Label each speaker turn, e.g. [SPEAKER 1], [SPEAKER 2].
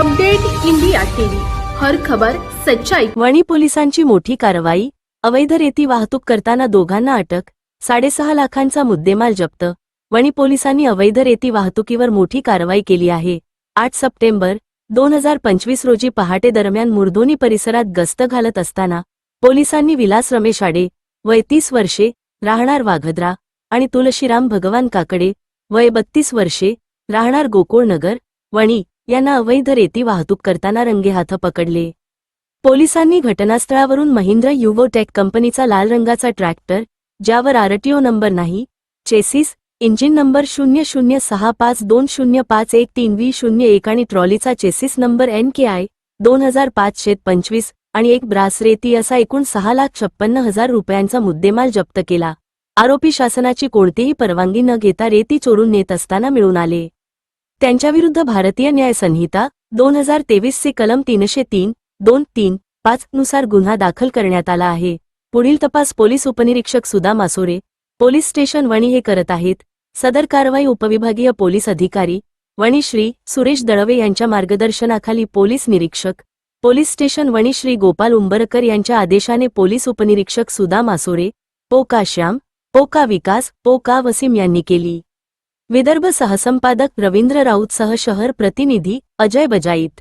[SPEAKER 1] Update India TV. हर खबर सच्चाई.
[SPEAKER 2] वणी पोलिसांची मोठी कारवाई अवैध रेती वाहतूक करताना दोघांना अटक साडेसहा लाखांचा मुद्देमाल जप्त. वणी पोलिसांनी अवैध रेती वाहतुकीवर मोठी कारवाई केली आहे. आठ सप्टेंबर दोन हजार पंचवीस रोजी पहाटे दरम्यान मुर्दोनी परिसरात गस्त घालत असताना पोलिसांनी विलास रमेश आडे वय तीस वर्षे राहणार वाघद्रा आणि तुलशीराम भगवान काकडे वय बत्तीस वर्षे राहणार गोकुळनगर वणी यांना अवैध रेती वाहतूक करताना रंगेहाथ पकडले. पोलिसांनी घटनास्थळावरून महिंद्र युवोटेक कंपनीचा लाल रंगाचा ट्रॅक्टर ज्यावर आरटीओ नंबर नाही चेसिस इंजिन नंबर शून्य शून्य सहा पाच दोन शून्य पाच एक तीन वी शून्य एक आणि ट्रॉलीचा chassis number N K I दोन हजार पाचशे पंचवीस आणि एक ब्रास रेती असा एकूण सहा लाख छप्पन्न हजार रुपयांचा मुद्देमाल जप्त केला. आरोपी शासनाची कोणतीही परवानगी न घेता रेती चोरून नेत असताना मिळून आले. त्यांच्याविरुद्ध भारतीय न्याय संहिता दोन हजार तेवीसचे कलम तीनशे तीन दोन तीन पाच नुसार गुन्हा दाखल करण्यात आला आहे. पुढील तपास पोलीस उपनिरीक्षक सुधा मासोरे पोलीस स्टेशन वणी हे करत आहेत. सदर कारवाई उपविभागीय पोलीस अधिकारी वणी श्री सुरेश दळवे यांच्या मार्गदर्शनाखाली पोलीस निरीक्षक पोलीस स्टेशन वणी श्री गोपाल उंबरकर यांच्या आदेशाने पोलीस उपनिरीक्षक सुधा मासोरे पोका श्याम पोका विकास पोका वसीम यांनी केली. विदर्भ सहसंपादक रवींद्र राऊत सह शहर प्रतिनिधी अजय बजाईत.